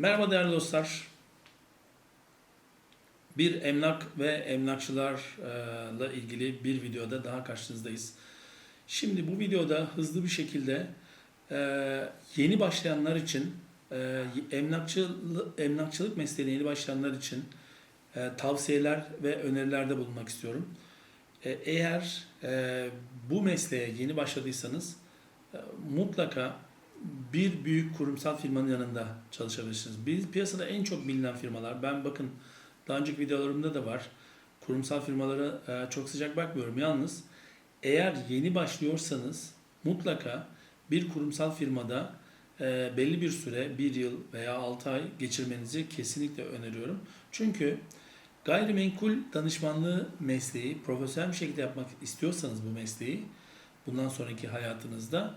Merhaba değerli dostlar. Bir emlak ve emlakçılarla ilgili bir videoda daha karşınızdayız. Şimdi bu videoda hızlı bir şekilde e, yeni başlayanlar için, e, emlakçılık, emlakçılık mesleğine yeni başlayanlar için e, tavsiyeler ve önerilerde bulunmak istiyorum. Eğer bu mesleğe yeni başladıysanız mutlaka bir büyük kurumsal firmanın yanında çalışabilirsiniz. Biz piyasada en çok bilinen firmalar, ben bakın daha önceki videolarımda da var. Kurumsal firmalara e, çok sıcak bakmıyorum. Yalnız eğer yeni başlıyorsanız mutlaka bir kurumsal firmada e, belli bir süre, bir yıl veya 6 ay geçirmenizi kesinlikle öneriyorum. Çünkü gayrimenkul danışmanlığı mesleği profesyonel bir şekilde yapmak istiyorsanız bu mesleği bundan sonraki hayatınızda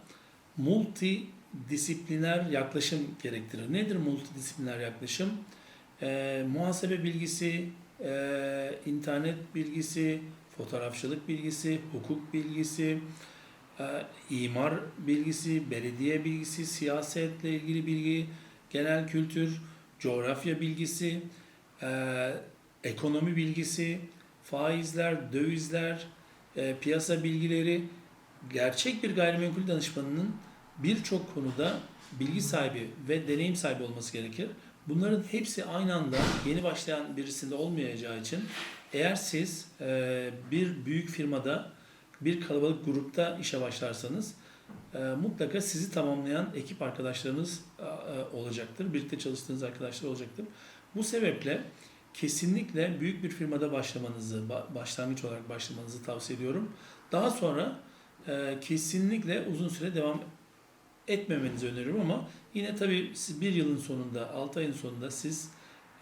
multidisipliner yaklaşım gerektirir. Nedir multidisipliner yaklaşım? Ee, muhasebe bilgisi, e, internet bilgisi, fotoğrafçılık bilgisi, hukuk bilgisi, e, imar bilgisi, belediye bilgisi, siyasetle ilgili bilgi, genel kültür, coğrafya bilgisi, e, ekonomi bilgisi, faizler, dövizler, e, piyasa bilgileri, gerçek bir gayrimenkul danışmanının birçok konuda bilgi sahibi ve deneyim sahibi olması gerekir. Bunların hepsi aynı anda yeni başlayan birisinde olmayacağı için eğer siz e, bir büyük firmada bir kalabalık grupta işe başlarsanız e, mutlaka sizi tamamlayan ekip arkadaşlarınız e, e, olacaktır. Birlikte çalıştığınız arkadaşlar olacaktır. Bu sebeple kesinlikle büyük bir firmada başlamanızı, ba- başlangıç olarak başlamanızı tavsiye ediyorum. Daha sonra e, kesinlikle uzun süre devam etmemenizi öneririm ama yine tabii siz bir yılın sonunda, 6 ayın sonunda siz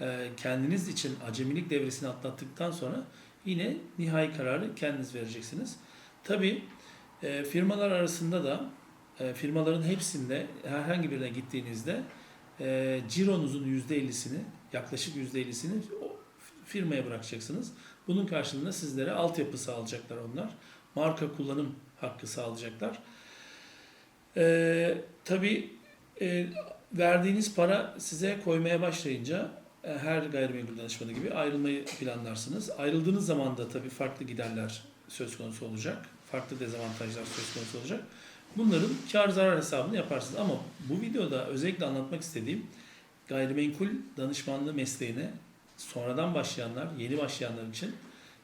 e, kendiniz için acemilik devresini atlattıktan sonra yine nihai kararı kendiniz vereceksiniz. Tabii e, firmalar arasında da e, firmaların hepsinde herhangi birine gittiğinizde cironuzun %50'sini yaklaşık %50'sini o firmaya bırakacaksınız. Bunun karşılığında sizlere altyapı sağlayacaklar onlar. Marka kullanım hakkı sağlayacaklar. Ee, tabii e, verdiğiniz para size koymaya başlayınca e, her gayrimenkul danışmanı gibi ayrılmayı planlarsınız. Ayrıldığınız zaman da tabii farklı giderler söz konusu olacak. Farklı dezavantajlar söz konusu olacak. Bunların kar zarar hesabını yaparsınız. Ama bu videoda özellikle anlatmak istediğim gayrimenkul danışmanlığı mesleğine sonradan başlayanlar, yeni başlayanlar için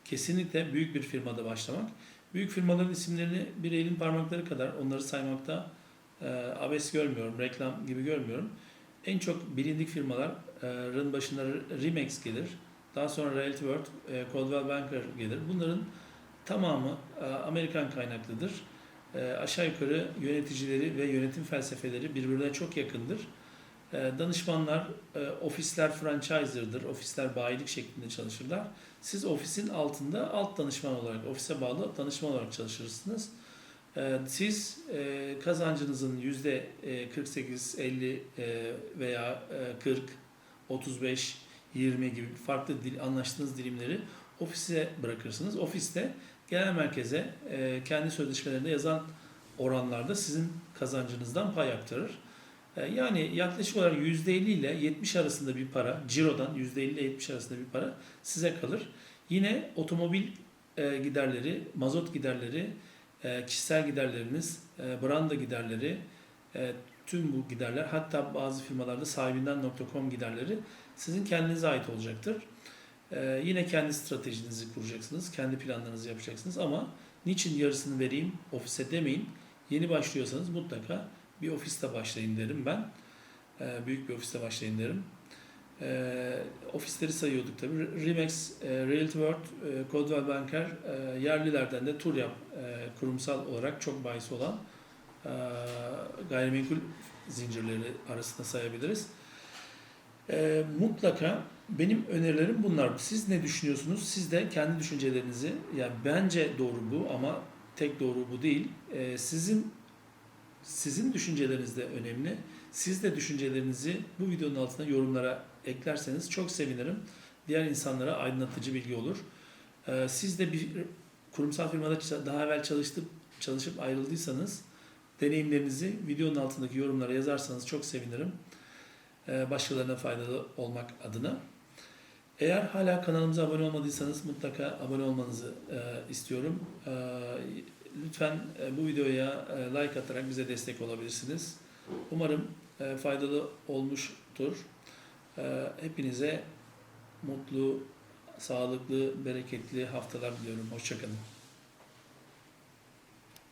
kesinlikle büyük bir firmada başlamak. Büyük firmaların isimlerini bir elin parmakları kadar onları saymakta e, abes görmüyorum, reklam gibi görmüyorum. En çok bilindik firmaların başında Remax gelir. Daha sonra Realty World, e, Coldwell Banker gelir. Bunların tamamı e, Amerikan kaynaklıdır. E, aşağı yukarı yöneticileri ve yönetim felsefeleri birbirine çok yakındır. E, danışmanlar, e, ofisler franchiser'dır. Ofisler bayilik şeklinde çalışırlar. Siz ofisin altında alt danışman olarak, ofise bağlı danışman olarak çalışırsınız. E, Siz e, kazancınızın yüzde e, 48, 50 e, veya e, 40, 35, 20 gibi farklı dil, anlaştığınız dilimleri ofise bırakırsınız. Ofiste genel merkeze kendi sözleşmelerinde yazan oranlarda sizin kazancınızdan pay aktarır. E, Yani yaklaşık olarak %50 ile 70 arasında bir para, cirodan %50 ile 70 arasında bir para size kalır. Yine otomobil e, giderleri, mazot giderleri, e, kişisel giderleriniz, e, branda giderleri, tüm bu giderler hatta bazı firmalarda sahibinden.com giderleri sizin kendinize ait olacaktır. Yine kendi stratejinizi kuracaksınız, kendi planlarınızı yapacaksınız ama niçin yarısını vereyim ofise demeyin. Yeni başlıyorsanız mutlaka bir ofiste başlayın derim ben. E, Büyük bir ofiste başlayın derim. E, ofisleri sayıyorduk tabii. Remax, e, Realty World, e, Coldwell Banker, e, yerlilerden de Turyap e, kurumsal olarak çok bahis olan e, gayrimenkul zincirleri arasında sayabiliriz. E, mutlaka benim önerilerim bunlar. Siz ne düşünüyorsunuz? Siz de kendi düşüncelerinizi, yani bence doğru bu ama tek doğru bu değil. E, sizin sizin düşünceleriniz de önemli. Siz de düşüncelerinizi bu videonun altına yorumlara eklerseniz çok sevinirim. Diğer insanlara aydınlatıcı bilgi olur. Ee, Siz de bir kurumsal firmada daha evvel çalıştıp çalışıp ayrıldıysanız deneyimlerinizi videonun altındaki yorumlara yazarsanız çok sevinirim. e, başkalarına faydalı olmak adına. Eğer hala kanalımıza abone olmadıysanız mutlaka abone olmanızı e, istiyorum. Lütfen e, bu videoya e, like atarak bize destek olabilirsiniz. Umarım e, faydalı olmuştur. Hepinize mutlu, sağlıklı, bereketli haftalar diliyorum. Hoşçakalın.